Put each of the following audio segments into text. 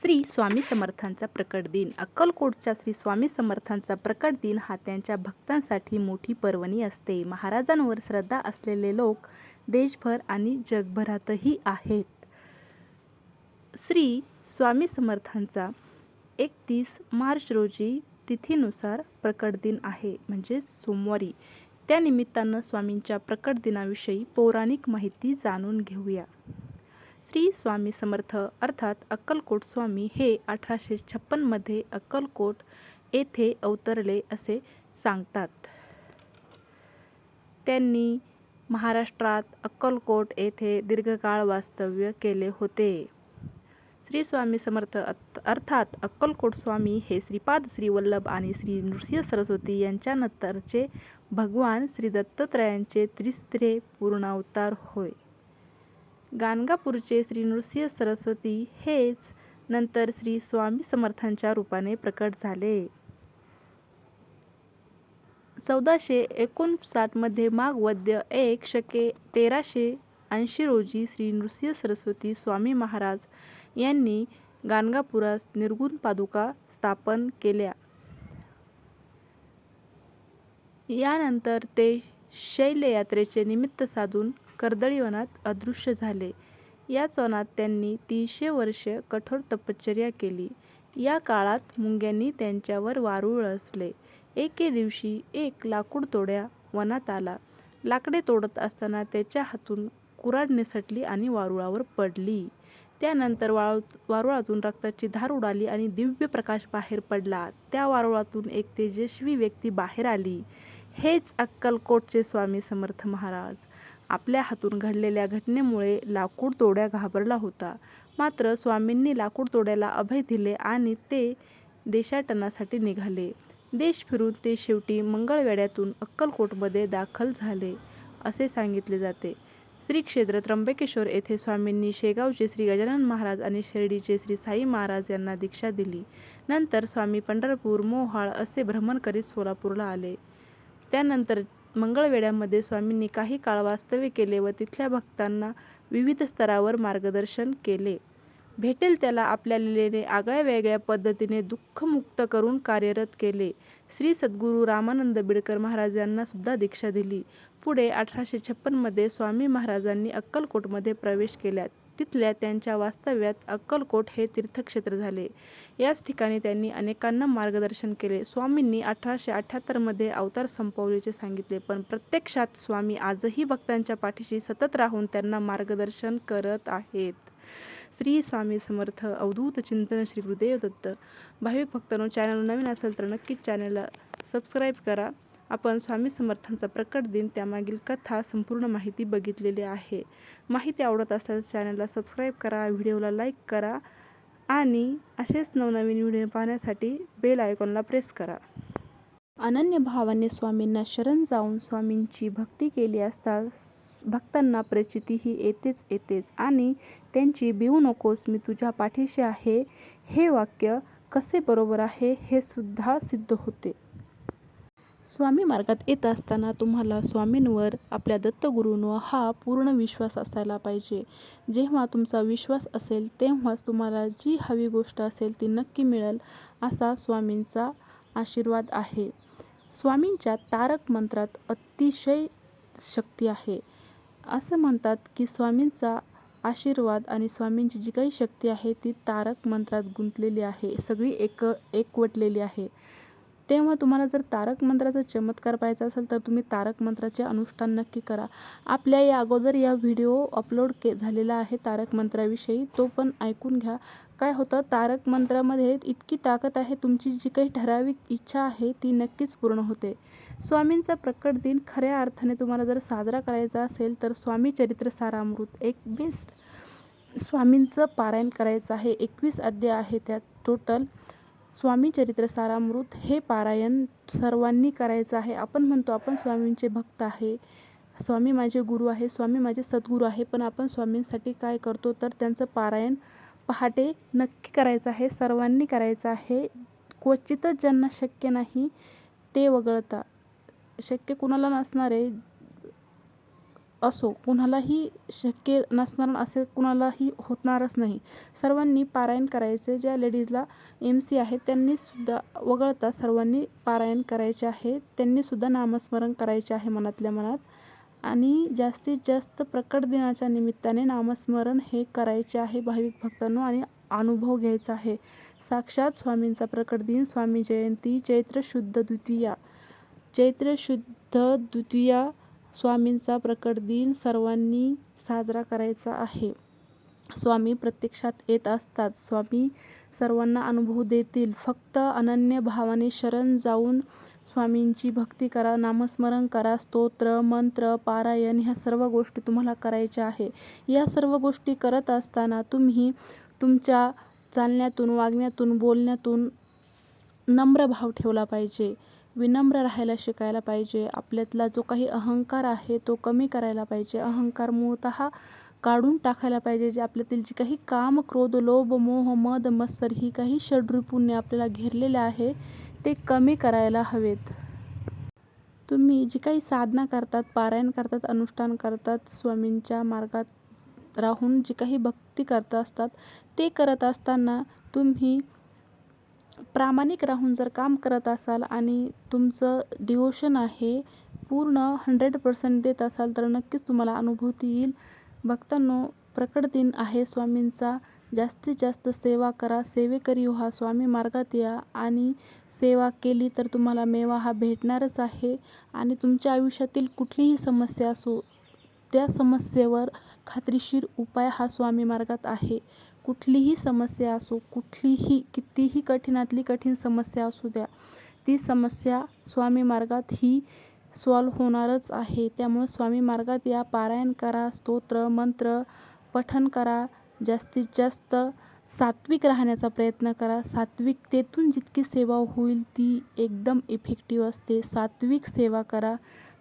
श्री स्वामी समर्थांचा प्रकट दिन. अक्कलकोटच्या श्री स्वामी समर्थांचा प्रकट दिन हा त्यांच्या भक्तांसाठी मोठी पर्वणी असते. महाराजांवर श्रद्धा असलेले लोक देशभर आणि जगभरातही आहेत. श्री स्वामी समर्थांचा एकतीस मार्च रोजी तिथीनुसार प्रकट दिन आहे म्हणजेच सोमवारी. त्यानिमित्तानं स्वामींच्या प्रकट दिनाविषयी पौराणिक माहिती जाणून घेऊया. श्री स्वामी समर्थ अर्थात अक्कलकोट स्वामी हे अठराशे छप्पनमध्ये अक्कलकोट येथे अवतरले असे सांगतात. त्यांनी महाराष्ट्रात अक्कलकोट येथे दीर्घकाळ वास्तव्य केले होते. श्री स्वामी समर्थ अत- अर्थात अक्कलकोट स्वामी हे श्रीपाद श्री वल्लभ आणि श्री नृसिंह सरस्वती यांच्यानंतरचे भगवान श्री दत्तात्रयांचे त्रिस्त्रे पूर्णावतार होय. गाणगापूरचे श्री नृसिंह सरस्वती हेच नंतर श्री स्वामी समर्थांच्या रूपाने प्रकट झाले. चौदाशे एकोणसाठमध्ये माघवद्य एक शके तेराशे ऐंशी रोजी श्री नृसिंह सरस्वती स्वामी महाराज यांनी गाणगापुरास निर्गुण पादुका स्थापन केल्या. यानंतर ते शैलयात्रेचे निमित्त साधून कर्दळीवनात अदृश्य झाले. याच वनात त्यांनी तीनशे वर्ष कठोर तपश्चर्या केली. या काळात मुंग्यांनी त्यांच्यावर वारूळ असले एके दिवशी एक लाकूड तोड्या वनात आला. लाकडे तोडत असताना त्याच्या हातून कुऱ्हाड निसटली आणि वारुळावर पडली. त्यानंतर वाळू वारुळातून रक्ताची धार उडाली आणि दिव्य प्रकाश बाहेर पडला. त्या वारुळातून एक तेजस्वी व्यक्ती बाहेर आली. हेच अक्कलकोटचे स्वामी समर्थ महाराज. आपल्या हातून घडलेल्या घटनेमुळे लाकूड तोड्या घाबरला होता. मात्र स्वामींनी लाकूड तोड्याला अभय दिले आणि ते देशाटनासाठी निघाले. देश फिरून ते शेवटी मंगळवेड्यातून अक्कलकोटमध्ये दाखल झाले असे सांगितले जाते. श्री क्षेत्र त्र्यंबकेश्वर येथे स्वामींनी शेगावचे श्री गजानन महाराज आणि शिर्डीचे श्री साई महाराज यांना दीक्षा दिली. नंतर स्वामी पंढरपूर मोहाळ असे भ्रमण करीत सोलापूरला आले. त्यानंतर मंगळवेढ्यामध्ये स्वामींनी काही काळ वास्तव्य केले व तिथल्या भक्तांना विविध स्तरावर मार्गदर्शन केले. भेटेल त्याला आपल्या लिलेने आगळ्या वेगळ्या पद्धतीने दुःखमुक्त करून कार्यरत केले. श्री सद्गुरू रामानंद बिडकर महाराज यांना सुद्धा दीक्षा दिली. पुढे अठराशे छप्पनमध्ये स्वामी महाराजांनी अक्कलकोटमध्ये प्रवेश केल्यात. तिथल्या त्यांच्या वास्तव्यात अक्कलकोट हे तीर्थक्षेत्र झाले. याच ठिकाणी त्यांनी अनेकांना मार्गदर्शन केले. स्वामींनी अठराशे अठ्ठ्याहत्तरमध्ये अवतार संपवल्याचे सांगितले पण प्रत्यक्षात स्वामी आजही भक्तांच्या पाठीशी सतत राहून त्यांना मार्गदर्शन करत आहेत. श्री स्वामी समर्थ अवधूत चिंतन श्री गुरुदेव दत्त. भाविक भक्तांनो चॅनल नवीन असेल तर नक्कीच चॅनलला सबस्क्राईब करा. आपण स्वामी समर्थांचा प्रकट दिन त्यामागील कथा संपूर्ण माहिती बघितलेली आहे. माहिती आवडत असेल चॅनलला सबस्क्राईब करा व्हिडिओला लाईक करा आणि असेच नवनवीन व्हिडिओ पाहण्यासाठी बेल आयकॉनला प्रेस करा. अनन्य भावाने स्वामींना शरण जाऊन स्वामींची भक्ती केली असता भक्तांना प्रचितीही येतेच येतेच आणि त्यांची बिऊ नकोस मी तुझ्या पाठीशी आहे हे वाक्य कसे बरोबर आहे हे सुद्धा सिद्ध होते. स्वामी मार्गात येत असताना तुम्हाला स्वामींवर आपल्या दत्तगुरूंवर हा पूर्ण विश्वास असायला पाहिजे. जेव्हा तुमचा विश्वास असेल तेव्हाच तुम्हाला जी हवी गोष्ट असेल ती नक्की मिळेल असा स्वामींचा आशीर्वाद आहे. स्वामींच्या तारक मंत्रात अतिशय शक्ती आहे. असं म्हणतात की स्वामींचा आशीर्वाद आणि स्वामींची जी काही शक्ती आहे ती तारक मंत्रात गुंतलेली आहे सगळी एक एकवटलेली आहे. तेव्हा तुम्हाला जर तारक मंत्राचा चमत्कार पाहायचा असेल तर तुम्ही तारक मंत्राचे अनुष्ठान नक्की करा. आपल्या या अगोदर या व्हिडिओ अपलोड के झालेला आहे तारक मंत्राविषयी तो पण ऐकून घ्या. काय होतं तारक मंत्रामध्ये इतकी ताकद आहे तुमची जी काही ठराविक इच्छा आहे ती नक्कीच पूर्ण होते. स्वामींचा प्रकट दिन खऱ्या अर्थाने तुम्हाला जर साजरा करायचा असेल तर स्वामी चरित्र सारामृत एक बेस्ट स्वामींचं पारायण करायचं आहे. एकवीस अध्याय आहे त्यात टोटल स्वामी चरित्र सारामृत हे पारायण सर्वांनी करायचं आहे. आपण म्हणतो आपण स्वामींचे भक्त आहे. स्वामी माझे गुरु आहे स्वामी माझे सद्गुरू आहे पण आपण स्वामींसाठी काय करतो? तर त्यांचं पारायण पहाटे नक्की करायचं आहे सर्वांनी करायचं आहे. क्वचितच ज्यांना शक्य नाही ते वगळता. शक्य कुणाला नसणार आहे. असो कुणालाही शक्य नसणार असे कुणालाही होणारच नाही. सर्वांनी पारायण करायचे. ज्या लेडीजला एम सी आहे त्यांनीसुद्धा वगळता सर्वांनी पारायण करायचे आहे. त्यांनीसुद्धा नामस्मरण करायचे आहे मनातल्या मनात. आणि जास्तीत जास्त प्रकट दिनाच्या निमित्ताने नामस्मरण हे करायचे आहे भाविक भक्तांनो आणि अनुभव घ्यायचा आहे. साक्षात स्वामींचा प्रकट दिन स्वामी जयंती चैत्र शुद्ध द्वितीया. चैत्र शुद्ध द्वितीया स्वामींचा प्रकट दिन सर्वांनी साजरा करायचा आहे. स्वामी प्रत्यक्षात येत असतात. स्वामी सर्वांना अनुभव देतील. फक्त अनन्य भावाने शरण जाऊन स्वामींची भक्ती करा नामस्मरण करा स्तोत्र मंत्र पारायण ह्या सर्व गोष्टी तुम्हाला करायच्या आहे. या सर्व गोष्टी करत असताना तुम्ही तुमच्या चालण्यातून वागण्यातून बोलण्यातून नम्र भाव ठेवला पाहिजे. विनम्र राहायला शिकायला पाहिजे. आपल्यातला जो काही अहंकार आहे तो कमी करायला पाहिजे. अहंकार मूळतः काढून टाकायला पाहिजे. जे आपल्यातील जी काही काम क्रोध लोभ मोह मद मत्सर ही काही षड्रिपुण्य आपल्याला घेरलेले आहे ते कमी करायला हवेत. तुम्ही जी काही साधना करतात पारायण करतात अनुष्ठान करतात स्वामींच्या मार्गात राहून जी काही भक्ती करत असतात ते करत असताना तुम्ही प्रामाणिक राहून जर काम करत असाल आणि तुमचं डिवोशन आहे पूर्ण हंड्रेड पर्सेंट देत असाल तर नक्कीच तुम्हाला अनुभूती येईल. भक्तांनो प्रकट दिन आहे स्वामींचा. जास्तीत जास्त सेवा करा. सेवेकरी व्हा स्वामी मार्गात या. आणि सेवा केली तर तुम्हाला मेवा हा भेटणारच आहे. आणि तुमच्या आयुष्यातील कुठलीही समस्या असो त्या समस्येवर खात्रीशीर उपाय हा स्वामी मार्गात आहे. कुठलीही समस्या असो कुठलीही कितीही कठीणातली कठीण समस्या असू द्या ती समस्या स्वामी मार्गात ही सॉल्व होणारच आहे. त्यामुळे स्वामी मार्गात या पारायण करा स्तोत्र मंत्र पठन करा जास्तीत जास्त सात्विक राहण्याचा प्रयत्न करा. सात्विकतेतून जितकी सेवा होईल ती एकदम इफेक्टिव्ह असते. सात्विक सेवा करा.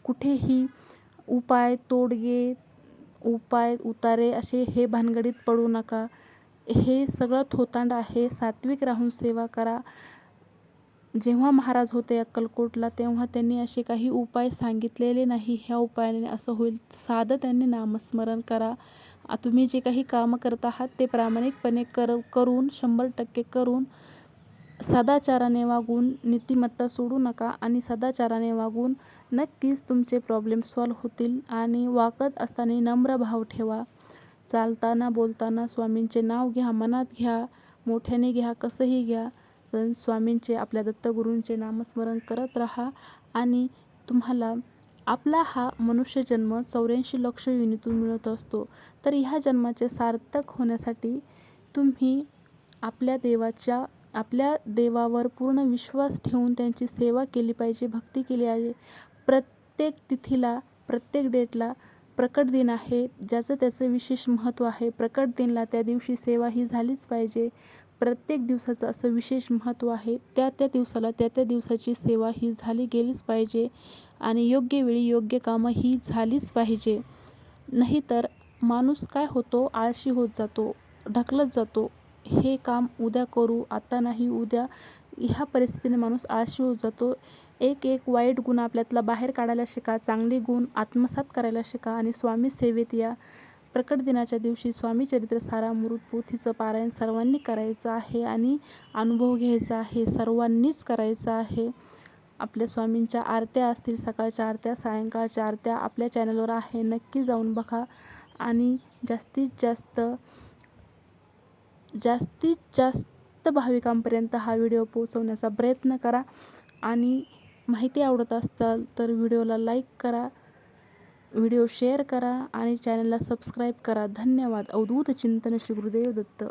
कुठेही उपाय तोडगे उपाय उतारे असे हे भानगडीत पडू नका. हे सगळं थोतांड आहे. सात्विक राहून सेवा करा. जेव्हा महाराज होते अक्कलकोटला तेव्हा त्यांनी असे काही उपाय सांगितलेले नाही. ह्या उपायाने असं होईल. साधं त्यांनी नामस्मरण करा. तुम्ही जे काही कामं करत आहात ते प्रामाणिकपणे कर करून शंभर टक्के करून सदाचाराने वागून नीतिमत्ता सोडू नका आणि सदाचाराने वागून नक्कीच तुमचे प्रॉब्लेम सॉल्व होतील आणि वागत असताना नम्र भाव ठेवा. चालताना बोलताना स्वामींचे नाव घ्या मनात घ्या मोठ्याने घ्या कसंही घ्या पण स्वामींचे आपल्या दत्तगुरूंचे नामस्मरण करत राहा आणि तुम्हाला आपला हा मनुष्यजन्म चौऱ्याऐंशी लक्ष युनीतून मिळत असतो. तर ह्या जन्माचे सार्थक होण्यासाठी तुम्ही आपल्या देवाच्या आपल्या देवावर पूर्ण विश्वास ठेवून त्यांची सेवा केली पाहिजे भक्ती केली आहे. प्रत्येक तिथीला प्रत्येक डेटला प्रकट दिन आहे ज्याचं त्याचं विशेष महत्त्व आहे. प्रकट दिनला त्या दिवशी सेवा ही झालीच पाहिजे. प्रत्येक दिवसाचं असं विशेष महत्त्व आहे त्या त्या दिवसाला त्या त्या दिवसाची सेवा ही झाली गेलीच पाहिजे आणि योग्य वेळी योग्य कामं ही झालीच पाहिजे. नाहीतर माणूस काय होतो? आळशी होत जातो ढकलत जातो. हे काम उद्या करू आता नाही उद्या ह्या परिस्थितीने माणूस आळशी होत जातो. एक एक वाईट गुण आपल्यातला बाहेर काढायला शिका चांगले गुण आत्मसात करायला शिका आणि स्वामी सेवेत या. प्रकट दिनाच्या दिवशी स्वामी चरित्र सारामृत पोथीचं पारायण सर्वांनी करायचं आहे आणि अनुभव घ्यायचा आहे सर्वांनीच करायचं आहे. आपल्या स्वामींच्या आरत्या असतील सकाळच्या आरत्या सायंकाळच्या आरत्या आपल्या चॅनलवर आहे. नक्की जाऊन बघा आणि जास्तीत जास्त जास्तीत जास्त भाविकांपर्यंत हा व्हिडिओ पोहोचवण्याचा प्रयत्न करा. आणि माहिती आवडत असताल तर व्हिडिओला लाईक करा व्हिडिओ शेअर करा आणि चॅनलला सबस्क्राईब करा. धन्यवाद. अवधूत चिंतन श्री गुरुदेव दत्त.